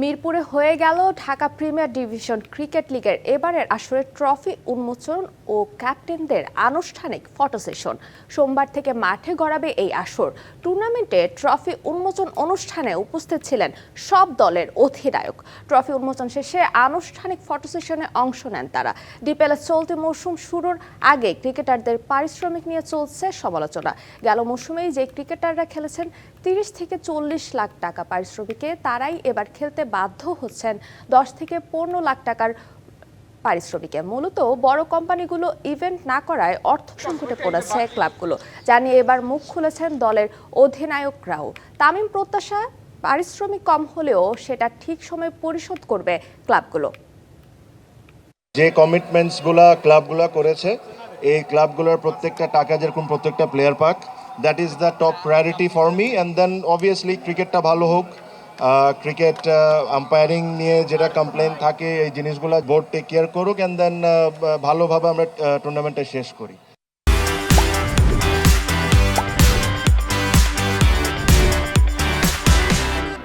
মিরপুরে হয়ে গেল ঢাকা প্রিমিয়ার ডিভিশন ক্রিকেট লিগের এবারের আসরে ট্রফি উন্মোচন ও ক্যাপ্টেনদের আনুষ্ঠানিক ফটো সেশন। সোমবার থেকে মাঠে গড়াবে এই আসর। টুর্নামেন্টে ট্রফি উন্মোচন অনুষ্ঠানে উপস্থিত ছিলেন সব দলের অধিনায়ক। ট্রফি উন্মোচন শেষে আনুষ্ঠানিক ফটো সেশনে অংশ নেন তারা। ডিপিএলের চলতি মৌসুম শুরুর আগে ক্রিকেটারদের পারিশ্রমিক নিয়ে চলছে সমালোচনা। গেল মৌসুমেই যে ক্রিকেটাররা খেলেছেন, তিরিশ থেকে চল্লিশ লাখ টাকা পারিশ্রমিকে তারাই এবার খেলতে বাধ্য হচ্ছেন দশ থেকে পনেরো লাখ টাকার পারিশ্রমিকে। মূলত বড় কোম্পানিগুলো ইভেন্ট না করায় অর্থ সংকটে পড়েছে ক্লাবগুলো নিয়ে এবার মুখ খুলেছেন দলের অধিনায়করাও। তামিম প্রত্যাশা পারিশ্রমিক কম হলেও সেটা ঠিক সময়ে পরিশোধ করবে ক্লাবগুলো। যে কমিটমেন্টসগুলা ক্লাবগুলো করেছে এই ক্লাবগুলোর প্রত্যেকটা টাকা যেরকম প্রত্যেকটা প্লেয়ার পাক that is the top priority for me and then obviously ক্রিকেটটা ভালো হোক ক্রিকেট আম্পায়ারিং নিয়ে যেটা কমপ্লেন থাকে, এই জিনিসগুলো বোর্ড টেক কেয়ার করুক অ্যান্ড দেন ভালোভাবে আমরা টুর্নামেন্টটা শেষ করি।